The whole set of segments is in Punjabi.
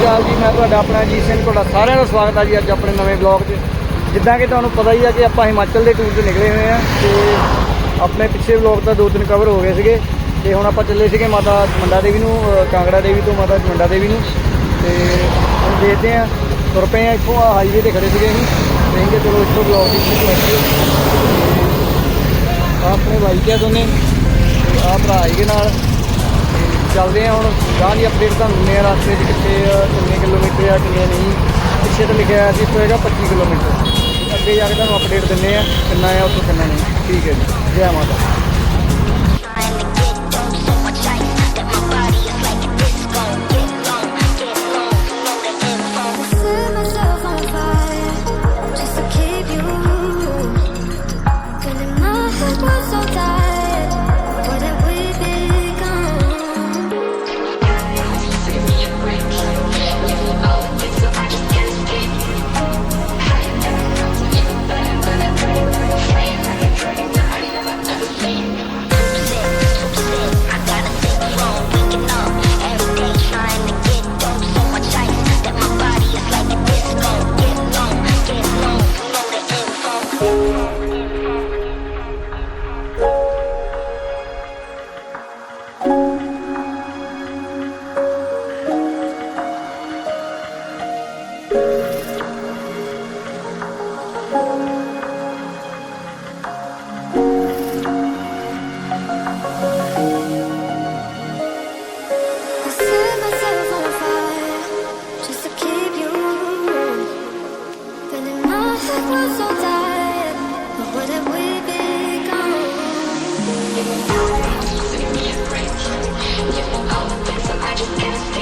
ਅਕਾਲ ਜੀ, ਮੈਂ ਤੁਹਾਡਾ ਆਪਣਾ ਅਜੀਤ ਸਿੰਘ, ਤੁਹਾਡਾ ਸਾਰਿਆਂ ਦਾ ਸਵਾਗਤ ਹੈ ਜੀ ਅੱਜ ਆਪਣੇ ਨਵੇਂ ਬਲੌਗ 'ਚ। ਜਿੱਦਾਂ ਕਿ ਤੁਹਾਨੂੰ ਪਤਾ ਹੀ ਆ ਕਿ ਆਪਾਂ ਹਿਮਾਚਲ ਦੇ ਟੂਰ ਤੇ ਨਿਕਲੇ ਹੋਏ ਆ ਤੇ ਆਪਣੇ ਪਿੱਛੇ ਬਲੌਗ ਤਾਂ ਦੋ ਦਿਨ ਕਵਰ ਹੋ ਗਏ ਸੀਗੇ ਤੇ ਹੁਣ ਆਪਾਂ ਚੱਲੇ ਸੀਗੇ ਮਾਤਾ ਮੰਡਾ ਦੇਵੀ ਨੂੰ ਕਾਂਗੜਾ ਦੇਵੀ ਤੋਂ ਮਾਤਾ ਮੰਡਾ ਦੇਵੀ ਨੂੰ। ਤੇ ਹੁਣ ਦੇਖਦੇ ਆ, ਤੁਰ ਪਏ ਆ ਇੱਥੋਂ, ਆ ਹਾਈਵੇ ਤੇ ਖੜੇ ਸੀਗੇ ਅਸੀਂ। ਕਹਿੰਦੇ ਚਲੋ ਇੱਥੋਂ ਬਲੌਗ ਦੀ ਸ਼ੁਰੂ ਕਰੀਏ ਆਪਣੇ ਬਾਈਕ ਆ ਦੋਨੇ, ਤੇ ਆਹ ਭਰਾ ਹੈਗੇ ਨਾਲ। ਚੱਲਦੇ ਆ ਹੁਣ। ਗਾਂ ਦੀ ਅਪਡੇਟ ਤੁਹਾਨੂੰ ਦਿੰਦੇ ਆ ਰਸਤੇ 'ਚ ਕਿੱਥੇ ਆ, ਕਿੰਨੇ ਕਿਲੋਮੀਟਰ ਆ ਕਿੰਨੇ ਨਹੀਂ। ਪਿੱਛੇ ਤਾਂ ਲਿਖਿਆ ਹੋਇਆ ਸੀ ਇੱਥੋਂ ਹੈਗਾ 25 ਕਿਲੋਮੀਟਰ। ਅੱਗੇ ਜਾ ਕੇ ਤੁਹਾਨੂੰ ਅਪਡੇਟ ਦਿੰਦੇ ਆ ਕਿੰਨਾ ਆ ਉੱਥੋਂ ਕਿੰਨਾ ਨਹੀਂ। ਠੀਕ ਹੈ ਜੀ। ਜੈ ਮਾਤਾ If you I just can't.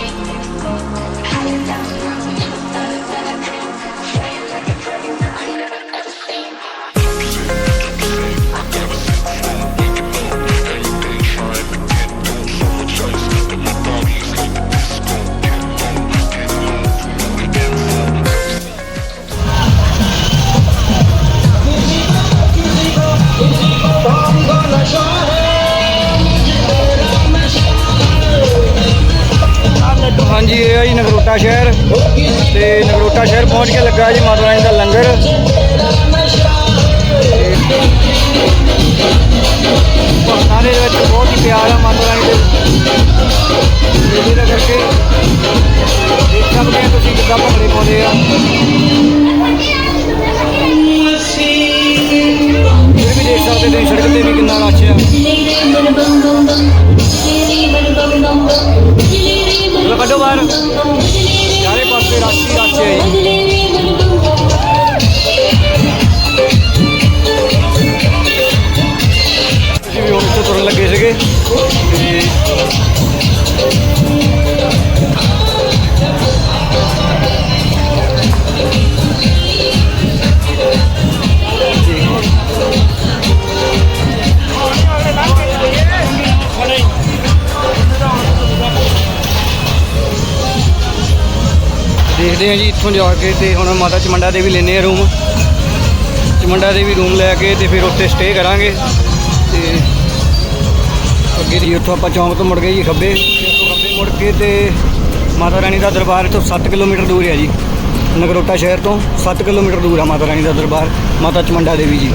Nagrota ਸ਼ਹਿਰ ਤੇ ਨਗਰੋਟਾ ਸ਼ਹਿਰ ਪਹੁੰਚ ਕੇ ਲੱਗਾ ਜੀ ਮਾਤਾ ਰਾਣੀ ਦਾ ਲੰਗਰ ਤੇ ਭਗਤਾਂ ਦੇ ਵਿੱਚ ਬਹੁਤ ਹੀ ਪਿਆਰ ਆ ਮਾਤਾ ਰਾਣੀ ਦੇ ਮੇਲੇ ਦਾ ਕਰਕੇ ਦੇਖ ਸਕਦੇ ਆ ਤੁਸੀਂ ਕਿੱਦਾਂ ਭੰਗੜੇ ਪਾਉਂਦੇ ਆ ਫਿਰ ਵੀ ਦੇਖ ਸਕਦੇ ਤੁਸੀਂ ਸੜਕ ਤੇ ਵੀ ਕਿੰਨਾ ਰਸ਼ ਆ ਚਲੋ ਕੱਢੋ ਬਾਹਰ ਚਾਰੇ ਪਾਸੇ ਰਸ਼ ਹੀ ਰਸ਼ ਹੈ ਦੇਖਦੇ ਹਾਂ ਜੀ ਇੱਥੋਂ ਜਾ ਕੇ ਤੇ ਹੁਣ ਮਾਤਾ ਚਮੰਡਾ ਦੇ ਵੀ ਲੈਨੇ ਆ ਰੂਮ ਚਮੰਡਾ ਦੇ ਵੀ ਰੂਮ ਲੈ ਕੇ ਤੇ ਫਿਰ ਉੱਥੇ ਸਟੇ ਕਰਾਂਗੇ। ਤੇ ਅੱਗੇ ਜੀ ਉੱਥੋਂ ਆਪਾਂ ਚੌਂਕ ਤੋਂ ਮੁੜ ਗਏ ਜੀ ਖੱਬੇ। ਉੱਥੋਂ ਖੱਬੇ ਮੁੜ ਕੇ ਤੇ ਮਾਤਾ ਰਾਣੀ ਦਾ ਦਰਬਾਰ ਇੱਥੋਂ 7 ਕਿਲੋਮੀਟਰ ਦੂਰ ਹੈ ਜੀ। ਨਗਰੋਟਾ ਸ਼ਹਿਰ ਤੋਂ 7 ਕਿਲੋਮੀਟਰ ਦੂਰ ਆ ਮਾਤਾ ਰਾਣੀ ਦਾ ਦਰਬਾਰ, ਮਾਤਾ ਚਮੰਡਾ ਦੇਵੀ ਜੀ।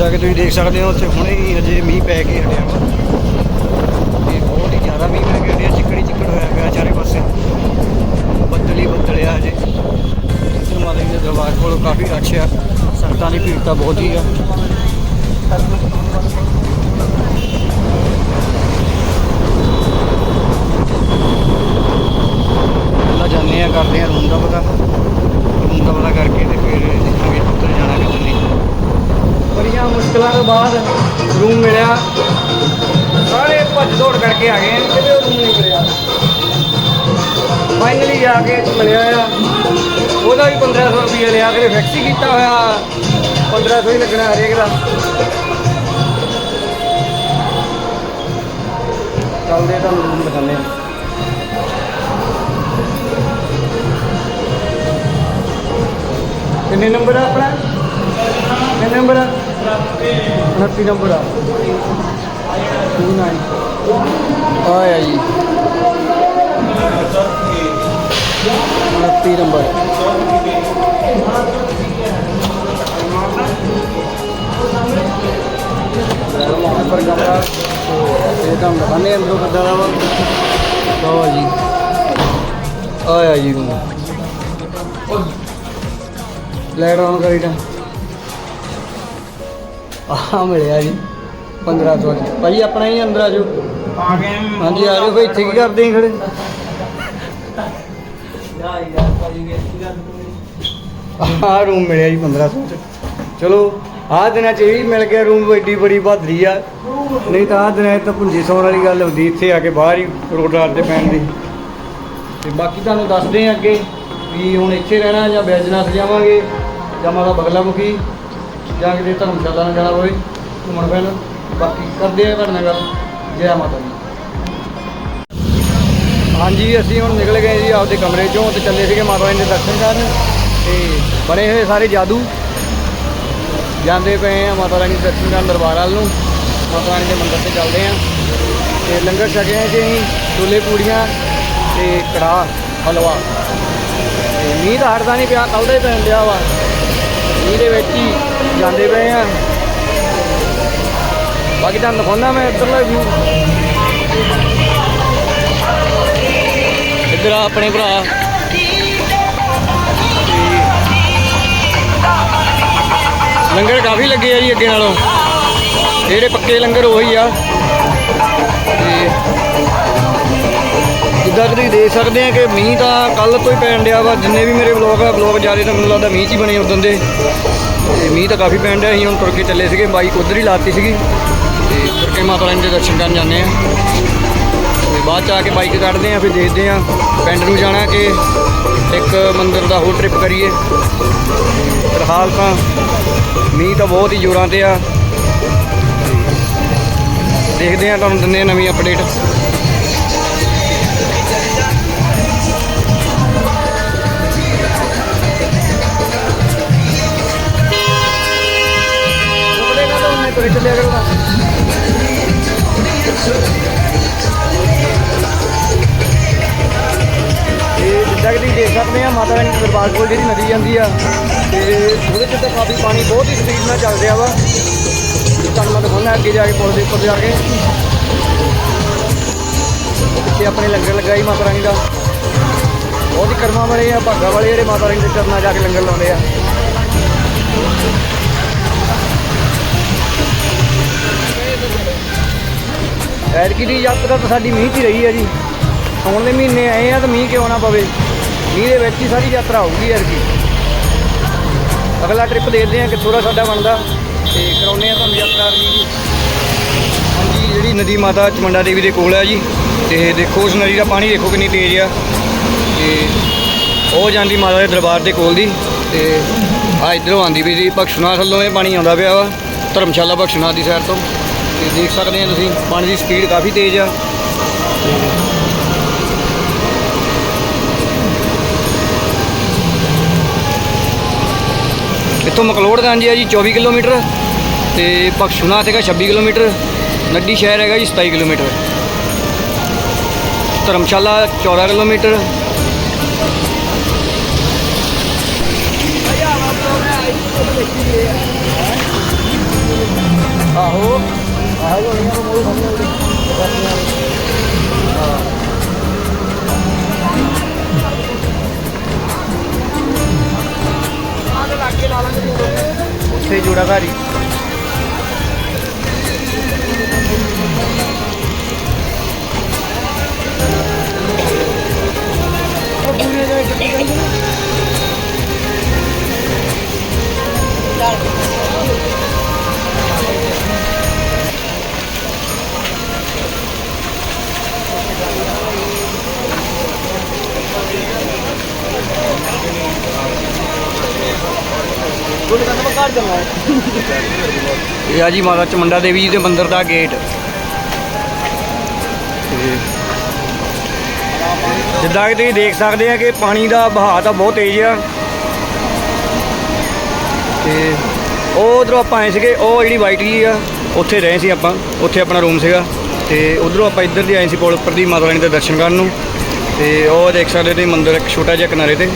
ਜਿੱਦਾਂ ਕਿ ਤੁਸੀਂ ਦੇਖ ਸਕਦੇ ਹੋ, ਉੱਥੇ ਹੁਣੇ ਹੀ ਹਜੇ ਮੀਂਹ ਪੈ ਕੇ ਹਟਿਆ ਵਾ। ਤੇ ਬਹੁਤ ਹੀ ਜ਼ਿਆਦਾ ਮੀਂਹ ਪੈ ਕੇ ਹਟਿਆ, ਚਿੱਕੜੀ ਚਿੱਕੜ ਹੋਇਆ ਪਿਆ ਚਾਰੇ ਪਾਸੇ। ਬੱਦਲ ਹੀ ਬੱਦਲ ਹਜੇ। ਇੱਧਰ ਮਾਤਾ ਜੀ ਦੇ ਦਰਬਾਰ ਕੋਲ ਕਾਫੀ ਰਸ਼ ਆ, ਸੰਗਤਾਂ ਦੀ ਭੀੜ ਤਾਂ ਬਹੁਤ ਹੀ ਆ। ਪਹਿਲਾਂ ਜਾਂਦੇ ਆ ਕਰਦੇ ਆ ਰੂਮ ਦਾ ਪਤਾ। ਰੂਮ ਦਾ ਪਤਾ ਕਰਕੇ ਤੇ ਫਿਰ ਦੇਖਾਂਗੇ ਉੱਧਰ ਜਾਣਾ ਕਿੱਧਰ ਨਹੀਂ ਬੜੀਆਂ ਮੁਸ਼ਕਲਾਂ ਤੋਂ ਬਾਅਦ ਰੂਮ ਮਿਲਿਆ। ਸਾਰੇ ਭੱਜ ਦੌੜ ਕਰਕੇ ਆ ਗਏ ਕਿਤੇ ਰੂਮ ਨਹੀਂ ਮਿਲਿਆ। ਫਾਈਨਲੀ ਜਾ ਕੇ ਮਿਲਿਆ ਆ। ਉਹਦਾ ਵੀ 1500 ਰੁਪਏ ਲਿਆ ਕਰੇ ਫਿਕਸ ਕੀਤਾ ਹੋਇਆ। 1500 ਹੀ ਲੱਗਣਾ ਹਰੇਕ ਦਾ। ਚੱਲਦੇ ਤੁਹਾਨੂੰ ਰੂਮ ਦਿਖਾਉਂਦੇ ਆ। ਕਿੰਨੇ ਨੰਬਰ ਆ ਆਪਣਾ? ਕਿੰਨੇ ਨੰਬਰ ਆ? 29 ਨੰਬਰ ਆ। 29 ਆਇਆ ਜੀ। 29 ਨੰਬਰ। ਨੰਬਰ ਕਮਰਾ ਇਹ ਤਾਂ ਦਿਖਾਣੇ ਅੰਦਰੋਂ ਕਿੱਦਾਂ ਦਾ ਵਾ ਜੀ। ਆਇਆ ਜੀ। ਰੂਮ ਲਾਈਟ ਆਨ ਕਰੀ ਤਾਂ। ਆਹ ਮਿਲਿਆ ਜੀ 1500 ਚ। ਭਾਈ ਆਪਣਾ ਹੀ ਅੰਦਰ ਆ ਜਾਓ। ਆ ਗਏ ਹਾਂਜੀ, ਆ ਜਾਓ, ਭਾਈ, ਇੱਥੇ ਕੀ ਕਰਦੇ ਆਂ ਖੜੇ? ਆਹ ਰੂਮ ਮਿਲਿਆ ਜੀ 1500 ਚ। ਚਲੋ, ਆਹ ਦਿਨਾਂ ਚ ਇਹ ਮਿਲ ਗਿਆ ਰੂਮ ਐਡੀ ਬੜੀ ਬਹਾਦਰੀ ਆ। ਨਹੀਂ ਤਾਂ ਆਹ ਦਿਨਾਂ 'ਚ ਤਾਂ ਪੁੰਜੀ ਸੌਣ ਵਾਲੀ ਗੱਲ ਹੁੰਦੀ, ਇੱਥੇ ਆ ਕੇ ਬਾਹਰ ਹੀ ਰੋਡ ਰਾਤ ਤੇ ਪੈਣ ਦੀ। ਤੇ ਬਾਕੀ ਤੁਹਾਨੂੰ ਦੱਸਦੇ ਆ ਅੱਗੇ ਵੀ ਹੁਣ ਇੱਥੇ ਰਹਿਣਾ ਜਾਂ ਬੈਜਨਾਥ ਜਾਵਾਂਗੇ ਜਾਂ ਮਾਤਾ ਬਗਲਾ ਮੁਖੀ ਜਾਂ ਕਿਤੇ ਧਰਮਸ਼ਾਲਾ ਨਾਲ ਜਾਣਾ ਹੋਵੇ ਘੁੰਮਣ ਫਿਰਨ। ਬਾਕੀ ਕਰਦੇ ਆ ਤੁਹਾਡੇ ਨਾਲ ਗੱਲ। ਜੈ ਮਾਤਾ ਦੀ। ਹਾਂਜੀ, ਅਸੀਂ ਹੁਣ ਨਿਕਲ ਗਏ ਜੀ ਆਪਦੇ ਕਮਰੇ ਚੋਂ ਤੇ ਚੱਲੇ ਸੀਗੇ ਮਾਤਾ ਰਾਣੀ ਦੇ ਦਰਸ਼ਨ ਕਰਨ ਤੇ ਬਣੇ ਹੋਏ ਸਾਰੇ ਜਾਦੂ। ਜਾਂਦੇ ਪਏ ਆ ਮਾਤਾ ਰਾਣੀ ਦੇ ਦਰਸ਼ਨ ਕਰਨ ਦਰਬਾਰ ਵੱਲ ਨੂੰ। ਮਾਤਾ ਰਾਣੀ ਦੇ ਮੰਦਿਰ ਤੇ ਚੱਲਦੇ ਆ। ਤੇ ਲੰਗਰ ਛਕਿਆ ਜੀ ਅਸੀਂ, ਛੋਲੇ ਪੂੜੀਆਂ ਤੇ ਕੜਾਹ, ਹਲਵਾ। ਤੇ ਮੀਂਹ ਤਾਂ ਹਟਦਾ ਨਹੀਂ ਪਿਆ, ਕੱਲ੍ਹ ਦਾ ਹੀ ਪੈਣ ਲਿਆ ਵਾ। ਮੀਂਹ ਦੇ ਵਿੱਚ ਹੀ ਜਾਂਦੇ ਪਏ ਆ। ਬਾਕੀ ਤੁਹਾਨੂੰ ਦਿਖਾਉਣਾ ਮੈਂ ਇੱਧਰਲਾ ਵਿਊ ਇੱਧਰ ਆ ਆਪਣੇ ਭਰਾ। ਲੰਗਰ ਕਾਫੀ ਲੱਗੇ ਆ ਜੀ ਅੱਗੇ ਨਾਲੋਂ। ਜਿਹੜੇ ਪੱਕੇ ਲੰਗਰ ਉਹੀ ਆ। ਤੇ ਜਿੱਦਾਂ ਕਿ ਤੁਸੀਂ ਦੇਖ ਸਕਦੇ ਆ ਕਿ ਮੀਂਹ ਤਾਂ ਕੱਲ ਤੋਂ ਹੀ ਪੈਣ ਡਿਆ ਵਾ। ਜਿੰਨੇ ਵੀ ਮੇਰੇ ਵਲੌਗ ਆ ਵਲੌਗ ਜ਼ਿਆਦਾ ਤਾਂ ਮੈਨੂੰ ਲੱਗਦਾ ਮੀਂਹ 'ਚ ਹੀ ਬਣੇ ਉਦੋਂ ਦੇ। ਤੇ ਮੀਂਹ ਤਾਂ ਕਾਫੀ ਪੈਣ ਡਿਆ ਅਸੀਂ ਹੁਣ ਤੁਰ ਕੇ ਚੱਲੇ ਸੀਗੇ, ਬਾਈਕ ਉਧਰ ਹੀ ਲਾਤੀ ਸੀਗੀ। ਤੇ ਤੁਰ ਕੇ ਮਾਤਾ ਰਾਣੀ ਦੇ ਦਰਸ਼ਨ ਕਰਨ ਜਾਂਦੇ ਆ। ਤੇ ਬਾਅਦ ਚ ਆ ਕੇ ਬਾਈਕ ਕੱਢਦੇ ਆ, ਫਿਰ ਦੇਖਦੇ ਆ, ਪਿੰਡ ਨੂੰ ਜਾਣਾ ਕਿ ਇੱਕ ਮੰਦਿਰ ਦਾ ਹੋਰ ਟ੍ਰਿਪ ਕਰੀਏ। ਫਿਲਹਾਲ ਤਾਂ ਮੀਂਹ ਤਾਂ ਬਹੁਤ ਹੀ ਜ਼ੋਰਾਂ ਤੇ ਆ। ਦੇਖਦੇ ਆ ਤੁਹਾਨੂੰ ਦਿੰਦੇ ਆ ਨਵੀਂ ਅਪਡੇਟ ਚੱਲਿਆ ਕਰੂਗਾ। ਇਹ ਜਿੱਦਾਂ ਕਿ ਤੁਸੀਂ ਦੇਖ ਸਕਦੇ ਆ, ਮਾਤਾ ਰਾਣੀ ਦਰਬਾਰ ਕੋਲ ਜਿਹੜੀ ਨਦੀ ਜਾਂਦੀ ਆ, ਤੇ ਉਹਦੇ 'ਚ ਤਾਂ ਕਾਫੀ ਪਾਣੀ ਬਹੁਤ ਹੀ ਸਪੀਡ ਨਾਲ ਚੱਲ ਰਿਹਾ ਵਾ। ਤੁਹਾਨੂੰ ਮੈਂ ਦਿਖਾਉਣਾ ਅੱਗੇ ਜਾ ਕੇ ਪੁਲ ਦੇ ਉੱਪਰ ਜਾ ਕੇ। ਇੱਥੇ ਆਪਣੇ ਲੰਗਰ ਲਗਾਈ ਮਾਤਾ ਰਾਣੀ ਦਾ। ਬਹੁਤ ਹੀ ਕਰਮਾਂ ਵਾਲੇ ਆ, ਭਾਗਾ ਵਾਲੇ ਜਿਹੜੇ ਮਾਤਾ ਰਾਣੀ ਦੇ ਚਰਨਾਂ ਜਾ ਕੇ ਲੰਗਰ ਲਾਉਂਦੇ ਆ। ਐਤਕੀ ਦੀ ਯਾਤਰਾ ਤਾਂ ਸਾਡੀ ਮੀਂਹ 'ਚ ਹੀ ਰਹੀ ਹੈ ਜੀ। ਆਉਣ ਦੇ ਮਹੀਨੇ ਆਏ ਆ ਤਾਂ ਮੀਂਹ ਕਿਉਂ ਨਾ ਪਵੇ। ਮੀਂਹ ਦੇ ਵਿੱਚ ਹੀ ਸਾਰੀ ਯਾਤਰਾ ਹੋਊਗੀ ਐਤਕੀ। ਅਗਲਾ ਟ੍ਰਿਪ ਦੇਖਦੇ ਆ ਕਿੱਥੋਂ ਦਾ ਸਾਡਾ ਬਣਦਾ ਤੇ ਕਰਾਉਨੇ ਆ ਤੁਹਾਨੂੰ ਯਾਤਰਾ ਅਗਲੀ ਜੀ। ਹਾਂਜੀ, ਜਿਹੜੀ ਨਦੀ ਮਾਤਾ ਚਮੰਡਾ ਦੇਵੀ ਦੇ ਕੋਲ ਆ ਜੀ। ਤੇ ਦੇਖੋ ਉਸ ਨਦੀ ਦਾ ਪਾਣੀ ਦੇਖੋ ਕਿੰਨੀ ਤੇਜ਼ ਆ। ਤੇ ਉਹ ਜਾਂਦੀ ਮਾਤਾ ਦੇ ਦਰਬਾਰ ਦੇ ਕੋਲ ਦੀ। ਤੇ ਆ ਇਧਰੋਂ ਆਂਦੀ ਵੀ ਜੀ ਬਖਸ਼ਨਾਥ ਥੱਲੋਂ ਇਹ ਪਾਣੀ ਆਉਂਦਾ ਪਿਆ ਵਾ। ਧਰਮਸ਼ਾਲਾ ਬਖਸ਼ਨਾਥ ਦੀ ਸਾਈਡ ਤੋਂ। ਤੇ ਦੇਖ ਸਕਦੇ ਆ ਤੁਸੀਂ, ਪਾਣੀ ਦੀ ਸਪੀਡ ਕਾਫੀ ਤੇਜ਼ ਆ। ਇੱਥੋਂ ਮਕਲੋੜਗੰਜ ਹੈ ਜੀ 24 ਕਿਲੋਮੀਟਰ ਤੇ ਬਖਸ਼ੂਨਾਥ ਹੈਗਾ 26 ਕਿਲੋਮੀਟਰ ਨੱਡੀ ਸ਼ਹਿਰ ਹੈਗਾ ਜੀ 27 ਕਿਲੋਮੀਟਰ। ਧਰਮਸ਼ਾਲਾ 14 ਕਿਲੋਮੀਟਰ। ਆਹੋ। ਆਹੋ ਇਹਨਾਂ ਨੂੰ ਮੋੜ ਜੀ ਮਾਤਾ ਚਮੰਡਾ ਦੇਵੀ ਜੀ ਦੇ ਮੰਦਿਰ ਦਾ ਗੇਟ ਤੇ ਜਿੱਦਾਂ ਕਿ ਤੁਸੀਂ ਦੇਖ ਸਕਦੇ ਆ ਕਿ ਪਾਣੀ ਦਾ ਵਹਾਅ ਤਾਂ ਬਹੁਤ ਤੇਜ਼ ਆ। ਤੇ ਉਹ ਉਧਰੋਂ ਆਪਾਂ ਆਏ ਸੀਗੇ, ਉਹ ਜਿਹੜੀ ਵਾਈਟ ਜੀ ਆ, ਉੱਥੇ ਰਹੇ ਸੀ ਆਪਾਂ, ਉੱਥੇ ਆਪਣਾ ਰੂਮ ਸੀਗਾ। ਤੇ ਉਧਰੋਂ ਆਪਾਂ ਇੱਧਰ ਦੀ ਆਏ ਸੀ ਪੁਲ ਉੱਪਰ ਦੀ ਮਾਤਾ ਰਾਣੀ ਦੇ ਦਰਸ਼ਨ ਕਰਨ ਨੂੰ। ਤੇ ਉਹ ਦੇਖ ਸਕਦੇ ਤੁਸੀਂ ਮੰਦਿਰ ਇੱਕ ਛੋਟਾ ਜਿਹਾ ਕਿਨਾਰੇ ਤੇ।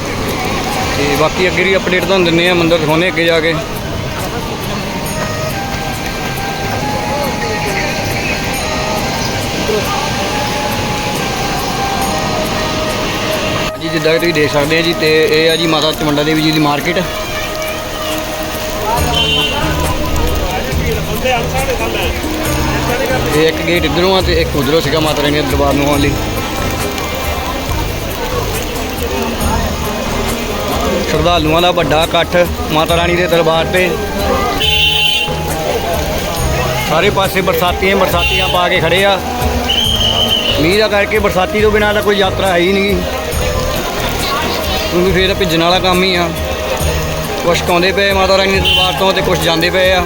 ਤੇ ਬਾਕੀ ਅੱਗੇ ਦੀ ਅਪਡੇਟ ਤੁਹਾਨੂੰ ਦਿੰਨੇ ਆ, ਮੰਦਿਰ ਦਿਖਾਉਂਦੇ ਅੱਗੇ ਜਾ ਕੇ। ਜਿੱਦਾਂ ਕਿ ਤੁਸੀਂ ਦੇਖ ਸਕਦੇ ਆ ਜੀ ਤੇ ਇਹ ਆ ਜੀ ਮਾਤਾ ਚਮੰਡਾ ਦੇਵੀ ਜੀ ਦੀ ਮਾਰਕੀਟ। ਇਹ ਇੱਕ ਗੇਟ ਇਧਰੋਂ ਆ ਤੇ ਇੱਕ ਉਧਰੋਂ ਸੀਗਾ ਮਾਤਾ ਰਾਣੀ ਦੇ ਦਰਬਾਰ ਨੂੰ ਆਉਣ ਲਈ। ਸ਼ਰਧਾਲੂਆਂ ਦਾ ਵੱਡਾ ਇਕੱਠ ਮਾਤਾ ਰਾਣੀ ਦੇ ਦਰਬਾਰ ਤੇ। ਸਾਰੇ ਪਾਸੇ ਬਰਸਾਤੀਆਂ ਬਰਸਾਤੀਆਂ ਪਾ ਕੇ ਖੜੇ ਆ। ਮੀਂਹ ਦਾ ਕਰਕੇ ਬਰਸਾਤੀ ਤੋਂ ਬਿਨਾਂ ਤਾਂ ਕੋਈ ਯਾਤਰਾ ਹੈ ਹੀ ਨਹੀਂ। ਕਿਉਂਕਿ ਫੇਰ ਤਾਂ ਭਿੱਜਣ ਵਾਲਾ ਕੰਮ ਹੀ ਆ। ਕੁਛ ਆਉਂਦੇ ਪਏ ਮਾਤਾ ਰਾਣੀ ਦੇ ਦਰਬਾਰ ਤੋਂ ਤੇ ਕੁਛ ਜਾਂਦੇ ਪਏ ਆ।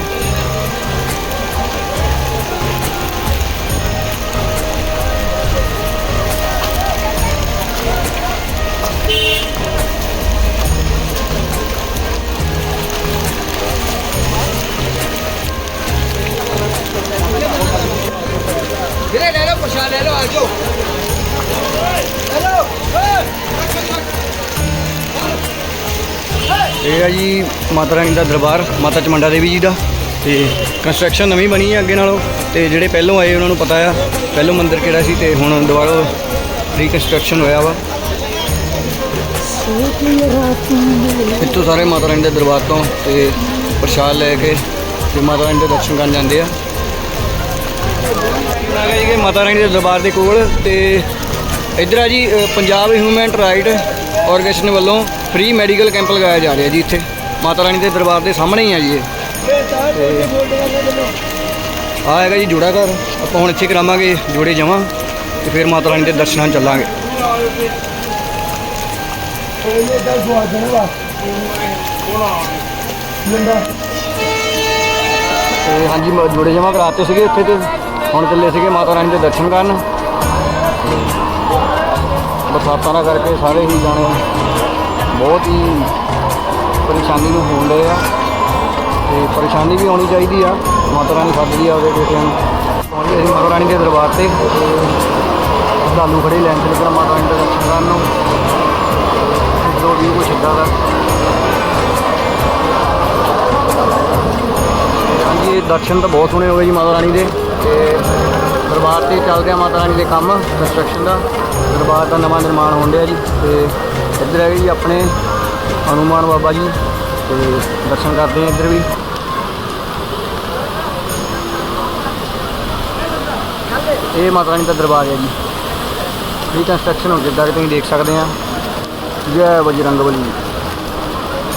ਇਹ ਆ ਜੀ ਮਾਤਾ ਰਾਣੀ ਦਾ ਦਰਬਾਰ, ਮਾਤਾ ਚਮੰਡਾ ਦੇਵੀ ਜੀ ਦਾ। ਤੇ ਕੰਸਟਰਕਸ਼ਨ ਨਵੀਂ ਬਣੀ ਹੈ ਅੱਗੇ ਨਾਲੋਂ। ਤੇ ਜਿਹੜੇ ਪਹਿਲੋਂ ਆਏ ਉਹਨਾਂ ਨੂੰ ਪਤਾ ਆ, ਪਹਿਲੋਂ ਮੰਦਿਰ ਕਿਹੜਾ ਸੀ ਤੇ ਹੁਣ ਦੁਬਾਰਾ ਰੀਕਨਸਟਰਕਸ਼ਨ ਹੋਇਆ ਵਾ। ਇੱਥੋਂ ਸਾਰੇ ਮਾਤਾ ਰਾਣੀ ਦੇ ਦਰਬਾਰ ਤੋਂ ਤੇ ਪ੍ਰਸ਼ਾਦ ਲੈ ਕੇ ਤੇ ਮਾਤਾ ਰਾਣੀ ਦੇ ਦਰਸ਼ਨ ਕਰਨ ਜਾਂਦੇ ਆ। ਆ ਗਏ ਜੀ ਮਾਤਾ ਰਾਣੀ ਦੇ ਦਰਬਾਰ ਦੇ ਕੋਲ ਤੇ ਇੱਧਰ ਆ ਜੀ ਪੰਜਾਬ ਹਿਊਮਨ ਰਾਈਟ ਆਰਗੇਨਾਈਜੇਸ਼ਨ ਵੱਲੋਂ ਫ੍ਰੀ ਮੈਡੀਕਲ ਕੈਂਪ ਲਗਾਇਆ ਜਾ ਰਿਹਾ ਜੀ ਇੱਥੇ। ਮਾਤਾ ਰਾਣੀ ਦੇ ਦਰਬਾਰ ਦੇ ਸਾਹਮਣੇ ਹੀ ਆ ਜੀ ਇਹ। ਆ ਹੈਗਾ ਜੀ ਜੋੜਾ ਘਰ। ਆਪਾਂ ਹੁਣ ਇੱਥੇ ਕਰਾਵਾਂਗੇ, ਜੋੜੇ ਜਮਾਂ। ਤੇ ਫਿਰ ਮਾਤਾ ਰਾਣੀ ਦੇ ਦਰਸ਼ਨਾਂ ਚੱਲਾਂਗੇ। ਤੇ ਹਾਂਜੀ, ਮ- ਜੋੜੇ ਜਮਾ ਕਰਾਤੇ ਸੀਗੇ ਇੱਥੇ ਤੇ ਹੁਣ ਚੱਲੇ ਸੀਗੇ ਮਾਤਾ ਰਾਣੀ ਦੇ ਦਰਸ਼ਨ ਕਰਨ। ਬਰਸਾਤਾਂ ਦਾ ਕਰਕੇ ਸਾਰੇ ਹੀ ਜਾਣੇ ਬਹੁਤ ਹੀ ਪਰੇਸ਼ਾਨੀ ਨੂੰ ਹੋਣ ਰਹੇ ਆ। ਤੇ ਪਰੇਸ਼ਾਨੀ ਵੀ ਆਉਣੀ ਚਾਹੀਦੀ ਆ। ਮਾਤਾ ਰਾਣੀ ਸੱਦਦੀ ਆ ਉਹਦੇ ਬੇਟਿਆਂ ਨੂੰ। ਪਹੁੰਚ ਗਏ ਮਾਤਾ ਰਾਣੀ ਦੇ ਦਰਬਾਰ ਤੇ। ਸ਼ਰਧਾਲੂ ਖੜੇ ਲਾਈਨ 'ਚ ਲੱਗਣਾ ਮਾਤਾ ਰਾਣੀ ਦਾ ਦਰਸ਼ਨ ਕਰਨ ਨੂੰ। ਜੋ ਵੀ ਕੁਛ ਇੱਦਾਂ ਦਾ ਹਾਂਜੀ, ਇਹ ਦਰਸ਼ਨ ਤਾਂ ਬਹੁਤ ਸੋਹਣੇ ਹੋ ਗਏ ਜੀ ਮਾਤਾ ਰਾਣੀ ਦੇ। ਤੇ ਦਰਬਾਰ ਤੇ ਚੱਲ ਰਿਹਾ ਮਾਤਾ ਰਾਣੀ ਦੇ ਕੰਮ ਕੰਸਟਰਕਸ਼ਨ ਦਾ। ਦਰਬਾਰ ਦਾ ਨਵਾਂ ਨਿਰਮਾਣ ਹੋਣ ਡਿਆ ਜੀ। ਤੇ ਇੱਧਰ ਹੈਗੇ ਜੀ ਆਪਣੇ ਹਨੂਮਾਨ ਬਾਬਾ ਜੀ ਤੇ ਦਰਸ਼ਨ ਕਰਦੇ ਆ ਇੱਧਰ ਵੀ। ਇਹ ਮਾਤਾ ਰਾਣੀ ਦਾ ਦਰਬਾਰ ਹੈ ਜੀ। ਇਹ ਕੰਸਟਰਕਸ਼ਨ ਹੋ ਜਿੱਦਾਂ ਕਿ ਤੁਸੀਂ ਦੇਖ ਸਕਦੇ ਆ ਜੈ ਬਜਰੰਗ ਬਲੀ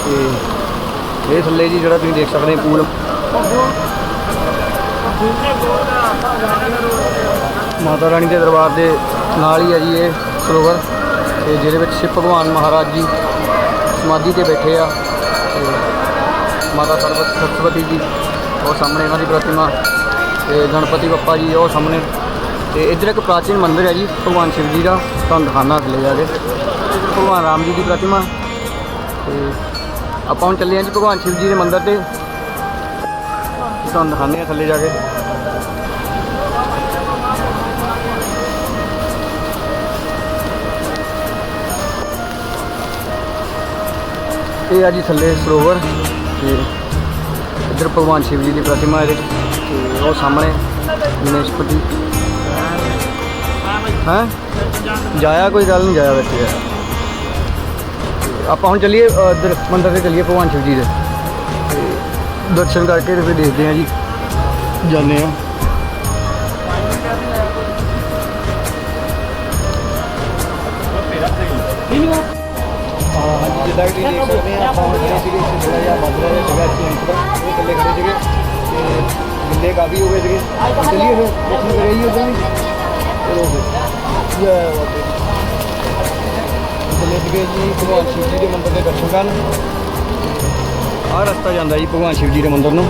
ਤੇ ਇਹ ਥੱਲੇ ਜੀ ਜਿਹੜਾ ਤੁਸੀਂ ਦੇਖ ਸਕਦੇ ਪੂਲ। ਮਾਤਾ ਰਾਣੀ ਦੇ ਦਰਬਾਰ ਦੇ ਨਾਲ ਹੀ ਹੈ ਜੀ ਇਹ ਸਰੋਵਰ ਤੇ ਜਿਹਦੇ ਵਿੱਚ ਸ਼ਿਵ ਭਗਵਾਨ ਮਹਾਰਾਜ ਜੀ ਸਮਾਧੀ ਤੇ ਬੈਠੇ ਆ ਤੇ ਮਾਤਾ ਸਰਵਤ ਸਰਸਵਤੀ ਜੀ, ਉਹ ਸਾਹਮਣੇ ਇਹਨਾਂ ਦੀ ਪ੍ਰਤਿਮਾ ਤੇ ਗਣਪਤੀ ਬੱਪਾ ਜੀ, ਉਹ ਸਾਹਮਣੇ ਤੇ ਇੱਧਰ ਇੱਕ ਪ੍ਰਾਚੀਨ ਮੰਦਿਰ ਹੈ ਜੀ, ਭਗਵਾਨ ਸ਼ਿਵ ਜੀ ਦਾ, ਤੁਹਾਨੂੰ ਦਿਖਾਣਾ ਥੱਲੇ ਜਾ ਕੇ। ਭਗਵਾਨ ਰਾਮ ਜੀ ਦੀ ਪ੍ਰਤਿਮਾ ਤੇ ਆਪਾਂ ਹੁਣ ਚੱਲੇ ਹਾਂ ਜੀ ਭਗਵਾਨ ਸ਼ਿਵ ਜੀ ਦੇ ਮੰਦਿਰ ਤੇ। ਤੁਹਾਨੂੰ ਦਿਖਾਉਂਦੇ ਆ ਥੱਲੇ ਜਾ ਕੇ। ਇਹ ਆ ਜੀ ਥੱਲੇ ਸਰੋਵਰ ਤੇ ਇੱਧਰ ਭਗਵਾਨ ਸ਼ਿਵ ਜੀ ਦੀ ਪ੍ਰਤਿਮਾ ਇਹਦੇ 'ਚ ਤੇ ਉਹ ਸਾਹਮਣੇ ਬਨਸਪਤੀ। ਹਾਂ? ਜਾਇਆ ਕੋਈ ਗੱਲ ਨਹੀਂ ਜਾਇਆ ਬੱਚੇ ਆਪਾਂ ਹੁਣ ਚੱਲੀਏ ਅ, ਇੱਧਰ ਮੰਦਿਰ ਤੇ ਚੱਲੀਏ ਭਗਵਾਨ ਸ਼ਿਵ ਜੀ ਦੇ। ਤੇ ਦਰਸ਼ਨ ਕਰਕੇ ਤੇ ਫਿਰ ਦੇਖਦੇ ਹਾਂ ਜੀ। ਜਾਂਦੇ ਹਾਂ ਹਾਂ ਹਾਂਜੀ ਜਿੱਦਾਂ ਕਿ ਜਿਹੜੇ ਸੀਗੇ ਥੋੜਾ ਜਿਹਾ ਵੱਧ ਰਿਹਾ ਸੀਗਾ ਚਿੰਤ ਦਾ ਉਹ ਥੱਲੇ ਖੜੇ ਸੀਗੇ ਤੇ ਗਿੱਲੇ ਕਾਫੀ ਹੋ ਗਏ ਸੀਗੇ ਚੱਲੀਏ ਫਿਰ ਦਰਸ਼ਨ ਕਰਿਆ ਜੀ ਉਦਾਂ ਵੀ ਚਲੋ ਫਿਰ ਜੈ ਬਾਬੇ ਚੱਲੇ ਸੀਗੇ ਜੀ ਭਗਵਾਨ ਸ਼ਿਵ ਜੀ ਦੇ ਮੰਦਿਰ ਦੇ ਦਰਸ਼ਨ ਕਰਨ ਆਹ ਰਸਤਾ ਜਾਂਦਾ ਜੀ ਭਗਵਾਨ ਸ਼ਿਵ ਜੀ ਦੇ ਮੰਦਿਰ ਨੂੰ।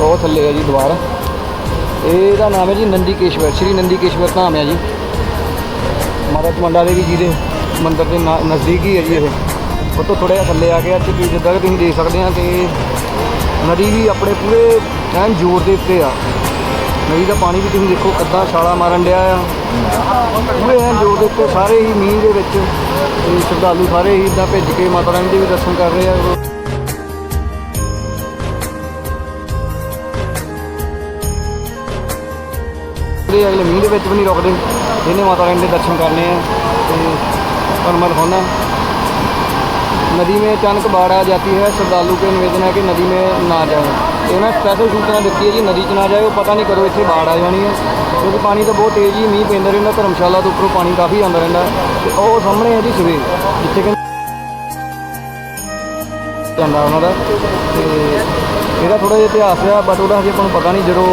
ਉਹ ਥੱਲੇ ਹੈ ਜੀ ਦੁਆਰ ਇਹਦਾ ਨਾਮ ਹੈ ਜੀ ਨੰਦੀਕੇਸ਼ਵਰ, ਸ਼੍ਰੀ ਨੰਦੀਕੇਸ਼ਵਰ ਧਾਮ ਹੈ ਜੀ। ਮਾਤਾ ਚਮੰਡਾ ਦੇਵੀ ਜੀ ਦੇ ਮੰਦਿਰ ਦੇ ਨਾ- ਨਜ਼ਦੀਕ ਹੀ ਹੈ ਜੀ ਇਹ। ਉਹ ਤੋਂ ਥੋੜ੍ਹਾ ਜਿਹਾ ਥੱਲੇ ਆ ਗਿਆ ਤੇ ਵੀ ਜਿੱਦਾਂ ਕਿ ਤੁਸੀਂ ਦੇਖ ਸਕਦੇ ਆ ਕਿ ਨਦੀ ਵੀ ਆਪਣੇ ਪੂਰੇ ਐਨ ਜ਼ੋਰ ਦੇ ਉੱਤੇ ਆ। ਨਦੀ ਦਾ ਪਾਣੀ ਵੀ ਤੁਸੀਂ ਦੇਖੋ ਕਿੱਦਾਂ ਛਾਲਾ ਮਾਰਨ ਡਿਆ ਆ। ਪੂਰੇ ਐਨ ਜ਼ੋਰ ਦੇ ਉੱਤੇ ਸਾਰੇ ਹੀ ਮੀਂਹ ਦੇ ਵਿੱਚ ਤੇ ਸ਼ਰਧਾਲੂ ਸਾਰੇ ਹੀ ਇੱਦਾਂ ਭਿੱਜ ਕੇ ਮਾਤਾ ਰਾਣੀ ਦੇ ਵੀ ਦਰਸ਼ਨ ਕਰ ਰਹੇ ਆ। ਤੇ ਅਗਲੇ ਮੀਂਹ ਦੇ ਵਿੱਚ ਵੀ ਨਹੀਂ ਰੁਕਦੇ, ਜਿਹਨੇ ਮਾਤਾ ਰਾਣੀ ਦੇ ਦਰਸ਼ਨ ਕਰਨੇ ਆ ਤੇ ਤੁਹਾਨੂੰ ਮੈਂ ਦਿਖਾਉਣਾ नदी में अचानक बाढ़ आ जाती है श्रद्धालु के निवेदन है कि नदी में ना जाए ਇਹ ਨਾ ਸਪੈਸ਼ਲ ਸੂਚਨਾ ਦਿੱਤੀ ਹੈ ਜੀ ਨਦੀ 'ਚ ਨਾ ਜਾਇਓ ਪਤਾ ਨਹੀਂ ਕਦੋਂ ਇੱਥੇ ਬਾੜ ਆ ਜਾਣੀ ਹੈ ਕਿਉਂਕਿ ਪਾਣੀ ਤਾਂ ਬਹੁਤ ਤੇਜ਼ ਹੀ ਮੀਂਹ ਪੈਂਦਾ ਰਹਿੰਦਾ ਧਰਮਸ਼ਾਲਾ ਤੋਂ ਉੱਪਰੋਂ ਪਾਣੀ ਕਾਫੀ ਆਉਂਦਾ ਰਹਿੰਦਾ ਤੇ ਉਹ ਸਾਹਮਣੇ ਹੈ ਜੀ ਸਵੇਰ ਜਿੱਥੇ ਕਿ ਜਾਂਦਾ ਉਹਨਾਂ ਦਾ ਤੇ ਇਹਦਾ ਥੋੜਾ ਜਿਹਾ ਇਤਿਹਾਸ ਆ ਬਟ ਉਹਦਾ ਹਜੇ ਆਪਾਂ ਨੂੰ ਪਤਾ ਨਹੀਂ ਜਦੋਂ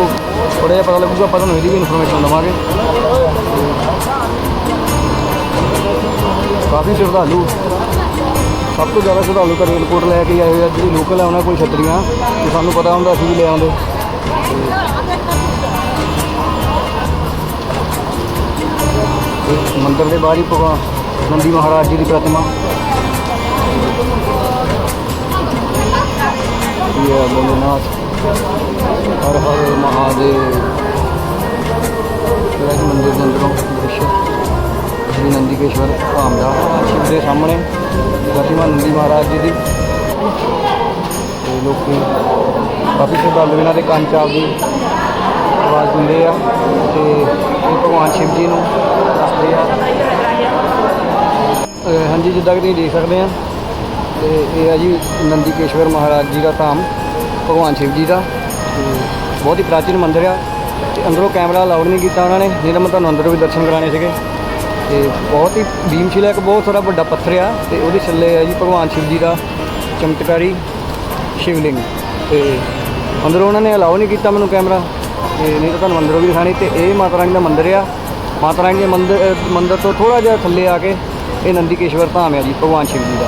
ਥੋੜਾ ਜਿਹਾ ਪਤਾ ਲੱਗੂਗਾ ਆਪਾਂ ਤੁਹਾਨੂੰ ਇਹਦੀ ਵੀ ਇਨਫੋਰਮੇਸ਼ਨ ਦਵਾਂਗੇ ਕਾਫੀ ਸ਼ਰਧਾਲੂ ਸਭ ਤੋਂ ਜ਼ਿਆਦਾ ਸ਼ਰਧਾਲੂ ਤਾਂ ਰੇਲਕੋਟ ਲੈ ਕੇ ਆਏ ਹੋਏ ਆ, ਜਿਹੜੀ ਲੋਕਲ ਆ, ਉਹਨਾਂ ਕੋਲ ਛਤਰੀਆਂ। ਤੇ ਸਾਨੂੰ ਪਤਾ ਹੁੰਦਾ ਅਸੀਂ ਵੀ ਲੈ ਆਉਂਦੇ। ਮੰਦਰ ਦੇ ਬਾਹਰ ਹੀ ਭਗਵਾਨ ਨੰਦੀ ਮਹਾਰਾਜ ਜੀ ਦੀ ਪ੍ਰਤਿਮਾ। ਇਹ ਹੈ ਹਰ ਹਰ ਮਹਾਦੇਵ। ਜਿਹੜਾ ਕਿ ਮੰਦਿਰ ਦੇ ਅੰਦਰੋਂ ਦ੍ਰਿਸ਼ ਸ਼੍ਰੀ ਨੰਦੀਕੇਸ਼ਵਰ ਧਾਮ ਦਾ। ਸ਼ਿਵ ਦੇ ਸਾਹਮਣੇ। ਪ੍ਰਤਿਮਾ ਨੰਦੀ ਮਹਾਰਾਜ ਜੀ ਦੀ। ਤੇ ਲੋਕੀ ਕਾਫੀ ਸ਼ਰਧਾਲੂ ਇਹਨਾਂ ਦੇ ਕੰਨ ਚ ਆਪਦੀ ਆਵਾਜ਼ ਦਿੰਦੇ ਆ। ਤੇ ਇਹ ਭਗਵਾਨ ਸ਼ਿਵ ਜੀ ਨੂੰ ਦੱਸਦੇ ਆ। ਹਾਂਜੀ, ਜਿੱਦਾਂ ਕਿ ਤੁਸੀਂ ਦੇਖ ਸਕਦੇ ਆ, ਤੇ ਇਹ ਆ ਜੀ ਨੰਦੀਕੇਸ਼ਵਰ ਮਹਾਰਾਜ ਜੀ ਦਾ ਧਾਮ, ਭਗਵਾਨ ਸ਼ਿਵ ਜੀ ਦਾ। ਤੇ ਬਹੁਤ ਹੀ ਪ੍ਰਾਚੀਨ ਮੰਦਿਰ ਆ। ਤੇ ਅੰਦਰੋਂ ਕੈਮਰਾ ਅਲਾਉਡ ਨਹੀਂ ਕੀਤਾ ਉਹਨਾਂ ਨੇ ਨਹੀਂ ਤਾਂ ਮੈਂ ਤੁਹਾਨੂੰ ਅੰਦਰੋਂ ਵੀ ਦਰਸ਼ਨ ਕਰਾਣੇ ਸੀਗੇ। ਤੇ ਬਹੁਤ ਹੀ ਭੀਮਸ਼ਿਲਾ ਇੱਕ ਬਹੁਤ ਸਾਰਾ ਵੱਡਾ ਪੱਥਰ ਆ ਤੇ ਉਹਦੇ ਥੱਲੇ ਆ ਜੀ ਭਗਵਾਨ ਸ਼ਿਵ ਜੀ ਦਾ ਚਮਤਕਾਰੀ ਸ਼ਿਵਲਿੰਗ ਤੇ ਅੰਦਰੋਂ ਉਹਨਾਂ ਨੇ ਅਲਾਉ ਨਹੀਂ ਕੀਤਾ ਮੈਨੂੰ ਕੈਮਰਾ ਤੇ ਨਹੀਂ ਤਾਂ ਤੁਹਾਨੂੰ ਅੰਦਰੋਂ ਵੀ ਦਿਖਾਣੀ ਤੇ ਇਹ ਮਾਤਾ ਰਾਣੀ ਦਾ ਮੰਦਿਰ ਆ। ਮਾਤਾ ਰਾਣੀ ਦੇ ਮੰਦਿਰ, ਅਹ, ਮੰਦਿਰ ਤੋਂ ਥੋੜਾ ਜਿਹਾ ਥੱਲੇ ਆ ਕੇ ਇਹ ਨੰਦੀਕੇਸ਼ਵਰ ਧਾਮ ਆ ਜੀ, ਭਗਵਾਨ ਸ਼ਿਵ ਜੀ ਦਾ।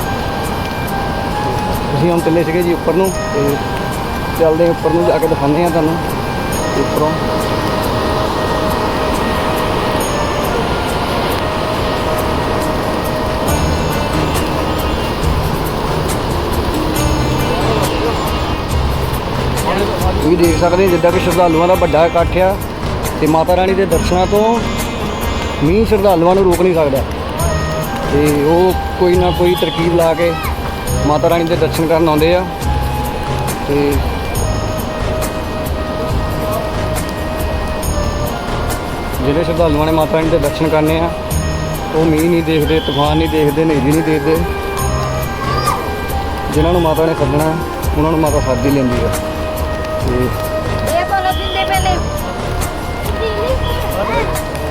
ਅਸੀਂ ਹੁਣ ਚੱਲੇ ਸੀਗੇ ਜੀ ਉੱਪਰ ਨੂੰ ਤੇ ਚੱਲਦੇ ਉੱਪਰ ਨੂੰ ਜਾ ਕੇ ਦਿਖਾਉਂਦੇ ਆ ਤੁਹਾਨੂੰ, ਉੱਪਰੋਂ। ਤੁਸੀਂ ਦੇਖ ਸਕਦੇ ਜਿੱਦਾਂ ਕਿ ਸ਼ਰਧਾਲੂਆਂ ਦਾ ਵੱਡਾ ਇਕੱਠ ਆ ਤੇ ਮਾਤਾ ਰਾਣੀ ਦੇ ਦਰਸ਼ਨਾਂ ਤੋਂ ਮੀਂਹ ਸ਼ਰਧਾਲੂਆਂ ਨੂੰ ਰੋਕ ਨਹੀਂ ਸਕਦਾ। ਤੇ ਉਹ ਕੋਈ ਨਾ ਕੋਈ ਤਰਕੀਬ ਲਾ ਕੇ ਮਾਤਾ ਰਾਣੀ ਦੇ ਦਰਸ਼ਨ ਕਰਨ ਆਉਂਦੇ ਆ। ਤੇ ਜਿਹੜੇ ਸ਼ਰਧਾਲੂਆਂ ਨੇ ਮਾਤਾ ਰਾਣੀ ਦੇ ਦਰਸ਼ਨ ਕਰਨੇ ਆ, ਉਹ ਮੀਂਹ ਨਹੀਂ ਦੇਖਦੇ, ਤੂਫਾਨ ਨਹੀਂ ਦੇਖਦੇ, ਹਨੇਰੀ ਨਹੀਂ ਦੇਖਦੇ। ਜਿਨ੍ਹਾਂ ਨੂੰ ਮਾਤਾ ਨੇ ਸੱਦਣਾ, ਉਹਨਾਂ ਨੂੰ ਮਾਤਾ ਸੱਦ ਲੈਂਦੀ ਆ। ਇਹ ਬੋਲੋ ਦਿੰਦੇ ਪਹਿਲੇ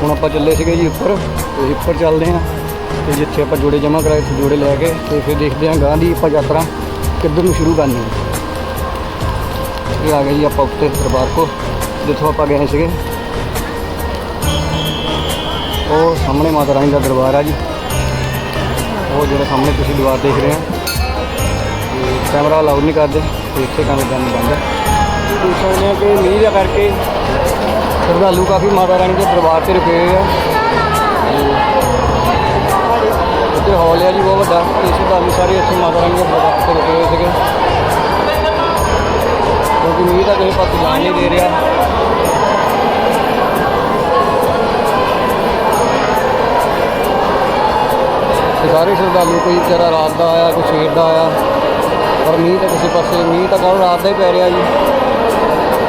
ਹੁਣ ਆਪਾਂ ਚੱਲੇ ਸੀਗੇ ਜੀ ਉੱਪਰ, ਤੇ ਉੱਪਰ ਚੱਲਦੇ ਹਾਂ। ਤੇ ਜਿੱਥੇ ਆਪਾਂ ਜੋੜੇ ਜਮ੍ਹਾਂ ਕਰਾਏ ਸੀ, ਜੋੜੇ ਲੈ ਕੇ, ਤੇ ਫਿਰ ਦੇਖਦੇ ਹਾਂ ਗਾਂ ਦੀ ਆਪਾਂ ਯਾਤਰਾ ਕਿੱਧਰ ਨੂੰ ਸ਼ੁਰੂ ਕਰਨੀ ਹੈ। ਇਹ ਆ ਗਏ ਜੀ ਆਪਾਂ ਉੱਤੇ ਦਰਬਾਰ ਕੋ ਜਿੱਥੋਂ ਆਪਾਂ ਗਏ ਸੀਗੇ। ਉਹ ਸਾਹਮਣੇ ਮਾਤਾ ਰਾਣੀ ਦਾ ਦਰਬਾਰ ਆ ਜੀ। ਉਹ ਜਿਹੜਾ ਸਾਹਮਣੇ ਤੁਸੀਂ ਦੀਵਾਰ ਦੇਖ ਰਹੇ ਹੋ। ਤੇ ਕੈਮਰਾ ਅਲਾਉਡ ਨਹੀਂ ਕਰਦੇ, ਤੇ ਇੱਥੇ ਕੰਮ ਕਰਨ ਬੰਦ ਹੈ। ਦੇਖ ਸਕਦੇ ਹਾਂ ਕਿ ਮੀਂਹ ਦਾ ਕਰਕੇ ਸ਼ਰਧਾਲੂ ਕਾਫੀ ਮਾਤਾ ਰਾਣੀ ਦੇ ਦਰਬਾਰ ਤੇ ਰੁਕੇ ਹੋਏ ਆ। ਤੇ ਉੱਥੇ ਹਾਲ ਆ ਜੀ, ਬਹੁਤ ਵੱਡਾ। ਤੇ ਸ਼ਰਧਾਲੂ ਸਾਰੇ ਇੱਥੇ ਮਾਤਾ ਰਾਣੀ ਦੇ ਦਰਬਾਰ ਤੇ ਰੁਕੇ ਹੋਏ ਸੀਗੇ। ਕਿਉਂਕਿ ਮੀਂਹ ਦਾ ਕਿਸੇ ਪਾਸੇ ਜਾਣ ਨਹੀਂ ਦੇ ਰਿਹਾ। ਤੇ ਸਾਰੇ ਸ਼ਰਧਾਲੂ ਕੋਈ ਵਿਚਾਰਾ ਰਾਤ ਦਾ ਆਇਆ, ਕੋਈ ਸਵੇਰ ਦਾ ਆਇਆ। ਪਰ ਮੀਂਹ ਤਾਂ ਕਿਸੇ ਪਾਸੇ, ਮੀਂਹ ਤਾਂ ਕੱਲ੍ਹ ਰਾਤ ਦਾ ਹੀ ਪੈ ਰਿਹਾ ਜੀ।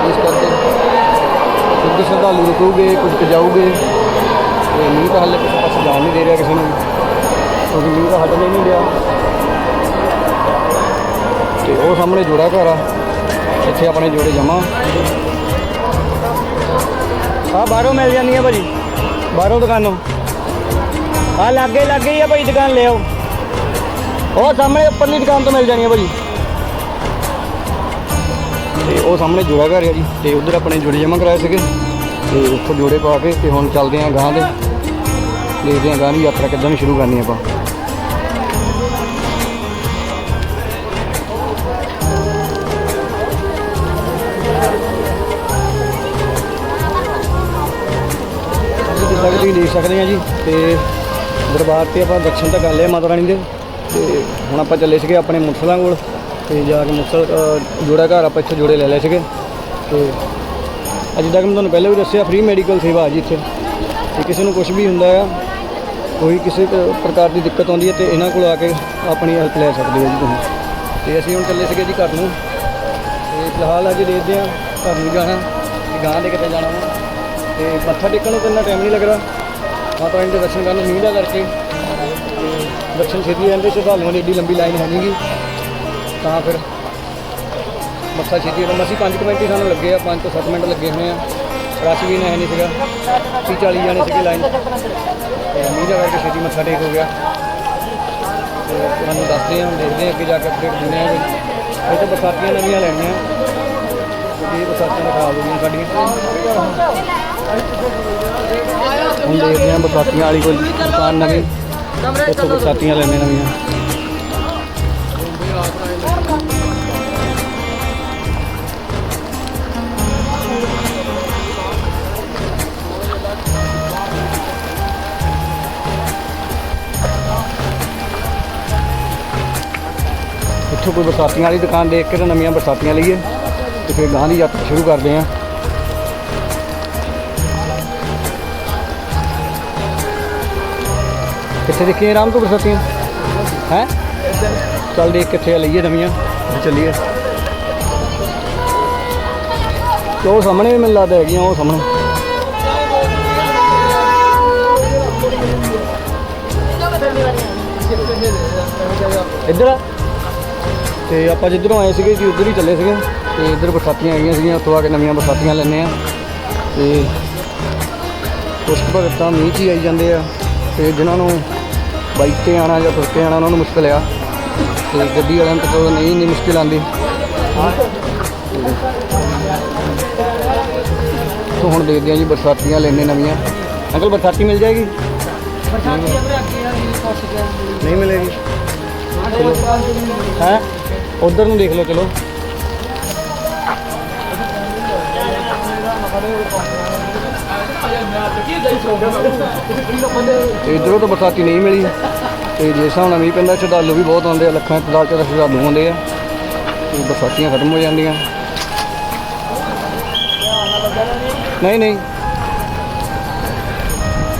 ਇਸ ਕਰਕੇ ਕੁਝ ਸ਼ਰਧਾਲੂ ਰੁਕੂਗੇ, ਕੁਝ ਕੁ ਜਾਊਗੇ ਤੇ ਮੀਂਹ ਤਾਂ ਹਾਲੇ ਕਿਸੇ ਪਾਸੇ ਜਾਣ ਨਹੀਂ ਦੇ ਰਿਹਾ ਕਿਸੇ ਨੂੰ। ਕਿਉਂਕਿ ਮੀਂਹ ਤਾਂ ਹਟਣ ਨਹੀਂ ਰਿਹਾ ਤੇ ਉਹ ਸਾਹਮਣੇ ਜੋੜਾ ਘਰ ਆ। ਇੱਥੇ ਆਪਣੇ ਜੋੜੇ ਜਮਾ। ਆ ਬਾਹਰੋਂ ਮਿਲ ਜਾਂਦੀਆਂ ਭਾਜੀ। ਬਾਹਰੋਂ ਦੁਕਾਨੋਂ। ਆ ਲਾਗੇ ਲਾਗੇ ਹੀ ਆ ਭਾਈ ਦੁਕਾਨ, ਲੈ ਆਓ। ਉਹ ਸਾਹਮਣੇ ਉੱਪਰਲੀ ਦੁਕਾਨ ਤੋਂ ਮਿਲ ਜਾਣੀ ਜਾਣੀਆਂ ਭਾਜੀ। ਤੇ ਉਹ ਸਾਹਮਣੇ ਜੋੜਾ ਘਰ ਆ ਜੀ, ਤੇ ਉਧਰ ਆਪਣੇ ਜੋੜੇ ਜਮ੍ਹਾਂ ਕਰਾਏ ਸੀਗੇ। ਤੇ ਉੱਥੋਂ ਜੋੜੇ ਪਾ ਕੇ ਤੇ ਹੁਣ ਚੱਲਦੇ ਆਂ ਗਾਂ ਦੇ। ਦੇਖਦੇ ਆਂ ਗਾਂ ਦੀ ਯਾਤਰਾ ਕਿੱਦਾਂ ਨੂੰ ਸ਼ੁਰੂ ਕਰਨੀ ਆਪਾਂ। ਜਿੱਦਾਂ ਕਿ ਤੁਸੀਂ ਦੇਖ ਸਕਦੇ ਆ ਜੀ, ਤੇ ਦਰਬਾਰ ਤੇ ਆਪਾਂ ਦਰਸ਼ਨ ਤਾਂ ਕਰ ਲਏ ਮਾਤਾ ਰਾਣੀ ਦੇ। ਤੇ ਹੁਣ ਆਪਾਂ ਚੱਲੇ ਸੀਗੇ ਆਪਣੇ ਮੁਸਲਾਂ ਕੋਲ। ਤੇ ਜਾ ਕੇ ਮੁਸਲ ਅ, ਜੋੜਾ ਘਰ ਆਪਾਂ ਇੱਥੇ ਜੋੜੇ ਲੈ ਲਏ ਸੀਗੇ। ਤੇ ਅੱਜ ਤੱਕ ਮੈਂ ਤੁਹਾਨੂੰ ਪਹਿਲਾਂ ਵੀ ਦੱਸਿਆ ਫ੍ਰੀ ਮੈਡੀਕਲ ਸੇਵਾ ਜੀ ਇੱਥੇ। ਤੇ ਕਿਸੇ ਨੂੰ ਕੁਝ ਵੀ ਹੁੰਦਾ ਆ ਕੋਈ ਕਿਸੇ ਪ੍ਰਕਾਰ ਦੀ ਦਿੱਕਤ ਆਉਂਦੀ ਹੈ ਤੇ ਇਹਨਾਂ ਕੋਲ ਆ ਕੇ ਆਪਣੀ ਹੈਲਪ ਲੈ ਸਕਦੇ ਹੋ ਜੀ ਤੁਸੀਂ। ਤੇ ਅਸੀਂ ਹੁਣ ਚੱਲੇ ਸੀਗੇ ਜੀ ਘਰ ਨੂੰ। ਤੇ ਫਿਲਹਾਲ ਅੱਜ ਦੇਖਦੇ ਆ ਘਰ ਨੂੰ ਜਾਣਾ ਤੇ ਗਾਂ ਦੇ ਕਿਤੇ ਜਾਣਾ ਵਾ। ਤੇ ਮੱਥਾ ਟੇਕਣ ਨੂੰ ਕਿੰਨਾ ਟਾਈਮ ਨਹੀਂ ਲੱਗਦਾ ਮਾਤਾ ਰਾਣੀ ਦੇ ਦਰਸ਼ਨ ਕਰਨ ਮੀਂਹ ਦਾ ਕਰਕੇ। ਤੇ ਦਰਸ਼ਨ ਛੇਤੀ ਜਾਂਦੇ ਸ਼ਰਧਾਲੂਆਂ ਦੀ ਏਡੀ ਲੰਬੀ ਲਾਈਨ ਹੈ ਨਹੀਂਗੀ ਤਾਂ ਫਿਰ ਮੱਥਾ ਛੇਤੀ ਜਾਂਦਾ ਅਸੀਂ 5 ਮਿੰਟ ਹੀ ਸਾਨੂੰ ਲੱਗੇ ਆ 5 ਤੋਂ 7 ਮਿੰਟ ਲੱਗੇ ਹੋਏ ਆ। ਰਸ਼ ਵੀ ਨਹੀਂ ਨਹੀਂ ਸੀਗਾ। 30 40 ਜਾਣੇ ਸੀਗੇ ਲਾਈਨ ਤੇ। ਮੀਂਹ ਦਾ ਕਰਕੇ ਛੇਤੀ ਮੱਥਾ ਟੇਕ ਹੋ ਗਿਆ। ਤੇ ਤੁਹਾਨੂੰ ਦੱਸਦੇ ਹਾਂ, ਦੇਖਦੇ ਹਾਂ ਅੱਗੇ ਜਾ ਕੇ ਅਪਡੇਟ ਦਿੰਦੇ ਹਾਂ ਕੋਈ ਇਹ ਤਾਂ ਬਰਸਾਤੀਆਂ ਨਵੀਆਂ ਲੈਣੀਆਂ। ਕਿਉਂਕਿ ਇਹ ਬਰਸਾਤੀਆਂ ਦਾ ਖਰਾਬ ਹੋ ਗਈਆਂ ਸਾਡੀਆਂ। ਹੁਣ ਦੇਖਦੇ ਹਾਂ ਬਰਸਾਤੀਆਂ ਵਾਲੀ ਕੋਈ ਦੁਕਾਨ ਨਵੀਂ ਇੱਥੋਂ ਬਰਸਾਤੀਆਂ ਲੈਣੇ ਨਵੀਆਂ। ਇੱਥੋਂ ਕੋਈ ਬਰਸਾਤੀਆਂ ਵਾਲੀ ਦੁਕਾਨ ਦੇਖ ਕੇ ਤਾਂ ਨਵੀਆਂ ਬਰਸਾਤੀਆਂ ਲਈਏ ਤੇ ਫਿਰ ਗਾਂ ਦੀ ਯਾਤਰਾ ਸ਼ੁਰੂ ਕਰਦੇ ਹਾਂ। ਕਿੱਥੇ ਦੇਖੀਏ ਆਰਾਮ ਤੋਂ ਬਰਸਾਤੀਆਂ? ਹੈ? ਚੱਲ ਦੇਖ ਕਿੱਥੇ ਆ, ਲਈਏ ਨਵੀਆਂ ਫਿਰ ਚੱਲੀਏ। ਤੇ ਉਹ ਸਾਹਮਣੇ ਵੀ ਮੈਨੂੰ ਲੱਗਦਾ ਹੈਗੀਆਂ, ਉਹ ਸਾਹਮਣੇ। ਇੱਧਰ ਆ? ਤੇ ਆਪਾਂ ਜਿੱਧਰੋਂ ਆਏ ਸੀਗੇ ਜੀ ਉੱਧਰ ਹੀ ਚੱਲੇ ਸੀਗੇ ਤੇ ਇੱਧਰ ਬਰਸਾਤੀਆਂ ਆਈਆਂ ਸੀਗੀਆਂ ਉੱਥੋਂ ਆ ਕੇ ਨਵੀਆਂ ਬਰਸਾਤੀਆਂ ਲੈਣੇ ਆ ਤੇ ਉਸ ਤੋਂ ਤਾਂ ਮੀਂਹ 'ਚ ਹੀ ਆਈ ਜਾਂਦੇ ਆ ਤੇ ਜਿਨ੍ਹਾਂ ਨੂੰ ਬਾਈਕ ਤੇ ਆਣਾ ਜਾਂ ਤੁਰ ਕੇ ਆਣਾ ਉਹਨਾਂ ਨੂੰ ਮੁਸ਼ਕਲ ਆ ਤੇ ਗੱਡੀ ਵਾਲਿਆਂ ਨੂੰ ਤਾਂ ਚਲੋ ਨਹੀਂ ਇੰਨੀ ਮੁਸ਼ਕਲ ਆਉਂਦੀ ਤੋਂ ਹੁਣ ਦੇਖਦੇ ਆ ਜੀ ਬਰਸਾਤੀਆਂ ਲੈਣੇ ਨਵੀਆਂ ਅੰਕਲ ਬਰਸਾਤੀ ਮਿਲ ਜਾਏਗੀ ਨਹੀਂ ਮਿਲੇਗੀ ਹੈ ਉਧਰ ਨੂੰ ਦੇਖ ਲਓ, ਚਲੋ। ਤੇ ਇੱਧਰੋਂ ਤਾਂ ਬਰਸਾਤੀ ਨਹੀਂ ਮਿਲੀ। ਤੇ ਜਿਸ ਹਿਸਾਬ ਨਾਲ ਮੀਂਹ ਪੈਂਦਾ, ਸ਼ਰਧਾਲੂ ਵੀ ਬਹੁਤ ਆਉਂਦੇ ਆ, ਲੱਖਾਂ ਤਾਦਾਦ ਚ ਸ਼ਰਧਾਲੂ ਆਉਂਦੇ ਆ। ਤੇ ਬਰਸਾਤੀਆਂ ਖਤਮ ਹੋ ਜਾਂਦੀਆਂ। ਨਹੀਂ ਨਹੀਂ।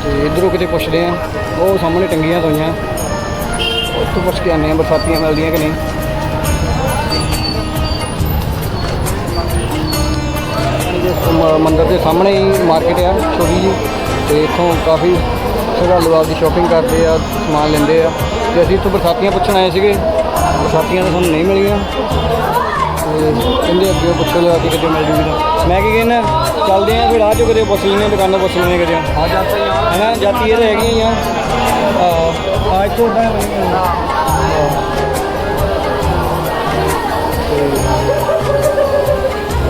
ਤੇ ਇੱਧਰੋਂ ਕਿਤੇ ਪੁੱਛਦੇ ਆ, ਉਹ ਸਾਹਮਣੇ ਟੰਗੀਆਂ ਹੋਈਆਂ ਉੱਥੋਂ ਪੁੱਛ ਕੇ ਆਉਂਦੇ ਆ, ਬਰਸਾਤੀਆਂ ਮਿਲਦੀਆਂ ਕਿ ਨਹੀਂ। ਮੰਦਿਰ ਦੇ ਸਾਹਮਣੇ ਹੀ ਮਾਰਕੀਟ ਆ ਛੋਟੀ ਜੀ ਤੇ ਇੱਥੋਂ ਕਾਫੀ ਸ਼ਰਧਾਲੂ ਆਪਦੀ ਸ਼ਾਪਿੰਗ ਕਰਦੇ ਆ ਸਮਾਨ ਲੈਂਦੇ ਆ ਤੇ ਅਸੀਂ ਇੱਥੋਂ ਬਰਸਾਤੀਆਂ ਪੁੱਛਣ ਆਏ ਸੀਗੇ ਬਰਸਾਤੀਆਂ ਤਾਂ ਸਾਨੂੰ ਨਹੀਂ ਮਿਲੀਆਂ ਤੇ ਕਹਿੰਦੇ ਅੱਗੇ ਪੁੱਛੋ ਲਿਆ ਕਿ ਕਿਤੇ ਮਿਲ ਜੂਗੀ। ਮੈਂ ਕੀ ਕਹਿੰਦਾ ਚੱਲਦੇ ਆ ਫਿਰ ਆ ਚੋ ਕਿਤੇ ਪੁੱਛ ਆ ਦੁਕਾਨਾਂ ਪੁੱਛ ਲੈਂਦੇ ਕਿਤੇ। ਆ ਜਾਤੀ ਹੈ ਨਾ ਜਾਤੀ ਇਹ ਤਾਂ ਹੈਗੀਆਂ ਹੀ ਆ। ਆ ਆ ਇੱਥੋਂ ਤਾਂ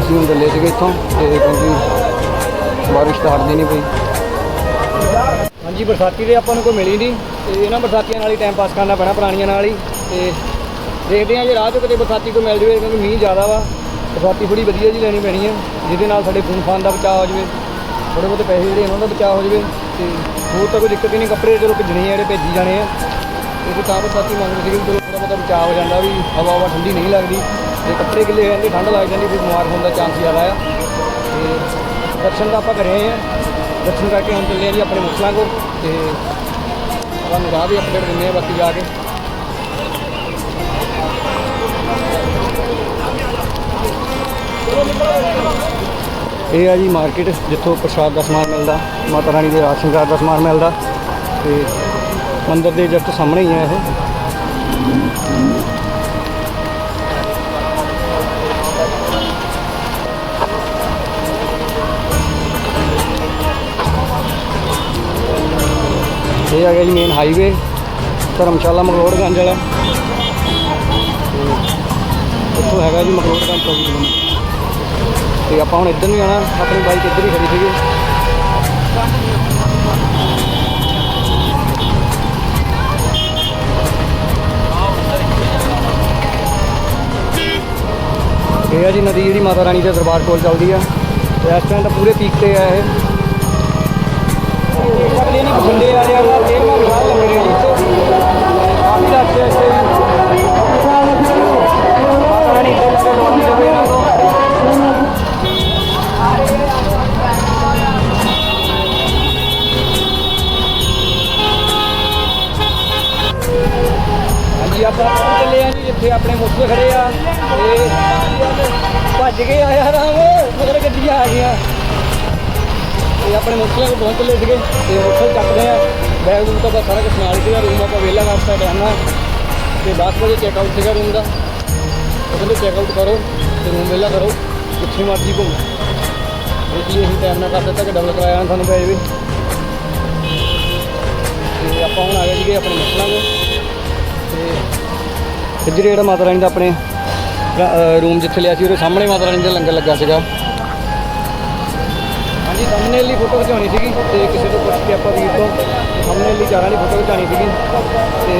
ਅਸੀਂ ਹੁਣ ਚੱਲੇ ਸੀਗੇ ਇੱਥੋਂ ਤੇ ਕਿਉਂਕਿ ਬਾਰਿਸ਼ ਤਾਂ ਹਟਦੀ ਨਹੀਂ ਪਈ। ਹਾਂਜੀ, ਬਰਸਾਤੀ ਦੇ ਆਪਾਂ ਨੂੰ ਕੋਈ ਮਿਲੀ ਨਹੀਂ ਤੇ ਇਹਨਾਂ ਬਰਸਾਤੀਆਂ ਨਾਲ ਹੀ ਟਾਈਮ ਪਾਸ ਕਰਨਾ ਪੈਣਾ ਪੁਰਾਣੀਆਂ ਨਾਲ ਹੀ ਤੇ ਦੇਖਦੇ ਹਾਂ ਜੇ ਰਾਹ 'ਚ ਕਿਤੇ ਬਰਸਾਤੀ ਕੋਈ ਮਿਲ ਜਵੇ, ਕਿਉਂਕਿ ਮੀਂਹ ਜ਼ਿਆਦਾ ਵਾ, ਬਰਸਾਤੀ ਥੋੜੀ ਵਧੀਆ ਜੀ ਲੈਣੀ ਪੈਣੀ ਹੈ ਜਿਹਦੇ ਨਾਲ ਸਾਡੇ ਖੂਨ ਖਾਨ ਦਾ ਬਚਾਅ ਹੋ ਜਵੇ ਥੋੜੇ ਬਹੁਤੇ ਪੈਸੇ ਜਿਹੜੇ ਉਹਨਾਂ ਦਾ ਬਚਾਅ ਹੋ ਜਵੇ ਤੇ ਹੋਰ ਤਾਂ ਕੋਈ ਦਿੱਕਤ ਹੀ ਨਹੀਂ, ਕੱਪੜੇ ਚਲੋ ਭੇਜਣੇ ਆ, ਜਿਹੜੇ ਭੇਜੀ ਜਾਣੇ ਆ। ਇਹ ਤਾਂ ਬਰਸਾਤੀ ਮੰਗਦੇ ਸੀਗੇ ਵੀ ਚਲੋ ਥੋੜਾ ਬਹੁਤਾ ਬਚਾਅ ਹੋ ਜਾਂਦਾ ਵੀ ਹਵਾ ਹਵਾ ਠੰਡੀ ਨਹੀਂ ਲੱਗਦੀ। ਜੇ ਕੱਪੜੇ ਗਿੱਲੇ ਹੋ ਜਾਂਦੇ, ਠੰਡ ਲੱਗ ਜਾਂਦੀ ਫਿਰ ਬਿਮਾਰ ਹੋਣ ਦਾ ਚਾਂਸ ਜ਼ਿਆਦਾ ਆ। ਤੇ ਦਰਸ਼ਨ ਤਾਂ ਆਪਾਂ ਕਰੇ ਆ। ਦਰਸ਼ਨ ਕਰਕੇ ਹੁਣ ਚੱਲੇ ਆ ਜੀ ਆਪਣੇ ਮੁਸਲਾਂ ਕੋਲ। ਤੇ ਤੁਹਾਨੂੰ ਰਾਹ ਦੀ ਅਪਡੇਟ ਦਿੰਦੇ ਆ ਬਾਕੀ ਜਾ ਕੇ। ਇਹ ਆ ਜੀ ਮਾਰਕੀਟ ਜਿੱਥੋਂ ਪ੍ਰਸ਼ਾਦ ਦਾ ਸਮਾਨ ਮਿਲਦਾ, ਮਾਤਾ ਰਾਣੀ ਦੇ ਰਾਜ ਸ਼ਿੰਗਾਰ ਦਾ ਸਮਾਨ ਮਿਲਦਾ। ਤੇ ਮੰਦਿਰ ਦੇ ਜਸਟ ਸਾਹਮਣੇ ਹੀ ਆ ਇਹ। ਇਹ ਆ ਗਿਆ ਜੀ ਮੇਨ ਹਾਈਵੇ ਧਰਮਸ਼ਾਲਾ, ਮਕਲੋੜਗੰਜ ਵਾਲਾ। ਇੱਥੋਂ ਹੈਗਾ ਜੀ ਮਕਲੋੜਗੰਜ ਤੋਂ ਵੀ ਤੇ ਆਪਾਂ ਹੁਣ ਇੱਧਰ ਨੂੰ ਜਾਣਾ, ਆਪਣੀ ਬਾਈਕ ਇੱਧਰ ਹੀ ਖੜੀ ਸੀਗੀ। ਇਹ ਆ ਜੀ ਨਦੀ ਜਿਹੜੀ ਮਾਤਾ ਰਾਣੀ ਦੇ ਦਰਬਾਰ ਕੋਲ ਚੱਲਦੀ ਆ। ਤੇ ਪੂਰੇ ਪੀਕ ਤੇ ਆ ਇਹ। ਸਕਦੇ ਨਹੀਂ ਬਠਿੰਡੇ ਆ ਰਿਹਾ। ਚੱਲੇ ਆਪਣੇ ਮੁੱਖ ਖੜੇ ਆ। ਤੇ ਭੱਜ ਕੇ ਆਇਆ ਰਾਮ ਮਗਰ ਗੱਡੀਆਂ ਆ ਗਈਆਂ। ਤੇ ਆਪਣੇ ਮੁੱਖਲੇ ਕੋਲ ਪਹੁੰਚ ਲਏ ਸੀਗੇ। ਤੇ ਉੱਥੇ ਚੱਕਦੇ ਆ। ਬੈਗ ਬੂਗ ਤਾਂ ਬਸ ਸਾਰਾ ਕੁਝ ਨਾਲ ਸੀਗਾ। ਰੂਮ ਆਪਾਂ ਵਿਹਲਾ ਕਰਤਾ ਟਾਈਮ ਨਾਲ। ਤੇ 10 ਵਜੇ ਚੈੱਕ ਆਊਟ ਸੀਗਾ ਰੂਮ ਦਾ। ਉਹ ਚੈੱਕ ਆਊਟ ਕਰੋ ਤੇ ਰੂਮ ਵਿਹਲਾ ਕਰੋ। ਜਿੱਥੇ ਮਰਜ਼ੀ ਘੁੰਮੋ। ਇਸ ਲਈ ਅਸੀਂ ਟਾਈਮ ਨਾਲ ਕਰ ਦਿੱਤਾ ਕਿ ਡਬਲ ਕਰਾਇਆ ਸਾਨੂੰ ਪੈ ਜਾਵੇ ਤੇ ਆਪਾਂ ਹੁਣ ਆ ਗਏ ਸੀਗੇ ਆਪਣੇ ਮੁੱਖਲਾਂ ਕੋਲ ਇੱਧਰ ਜਿਹੜਾ ਮਾਤਾ ਰਾਣੀ ਦਾ ਆਪਣੇ ਰੂਮ ਜਿੱਥੇ ਲਿਆ ਸੀ, ਉਹਦੇ ਸਾਹਮਣੇ ਮਾਤਾ ਰਾਣੀ ਦਾ ਲੰਗਰ ਲੱਗਾ ਸੀਗਾ। ਹਾਂਜੀ, ਸਾਹਮਣੇ ਲਈ ਫੋਟੋ ਖਿਚਾਉਣੀ ਸੀਗੀ ਤੇ ਕਿਸੇ ਤੋਂ ਪੁੱਛ ਕੇ ਆਪਾਂ ਵੀਰ ਤੋਂ, ਸਾਹਮਣੇ ਲਈ ਚਾਰਾਂ ਦੀ ਫੋਟੋ ਖਿਚਾਉਣੀ ਸੀਗੀ। ਤੇ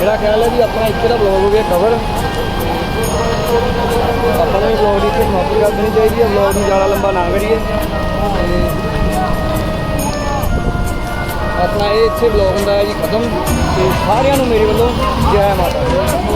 ਮੇਰਾ ਖਿਆਲ ਹੈ ਵੀ ਆਪਣਾ ਇੱਥੇ ਦਾ ਬਲੌਗ ਹੋ ਗਿਆ ਕਵਰ ਆਪਾਂ ਨੂੰ ਵੀ ਬਲੌਗ ਦੀ ਇੱਥੇ ਸਮਾਪਤੀ ਕਰ ਦੇਣੀ ਚਾਹੀਦੀ ਹੈ ਬਲੌਗ ਨੂੰ ਜ਼ਿਆਦਾ ਲੰਬਾ ਨਾ ਕਰੀਏ। ਤੇ ਆਪਣਾ ਇਹ ਇੱਥੇ ਬਲੌਗ ਹੁੰਦਾ ਜੀ ਖਤਮ। ਤੇ ਸਾਰਿਆਂ ਨੂੰ ਮੇਰੇ ਵੱਲੋਂ ਜੈ ਮਾਤਾ ਦੀ।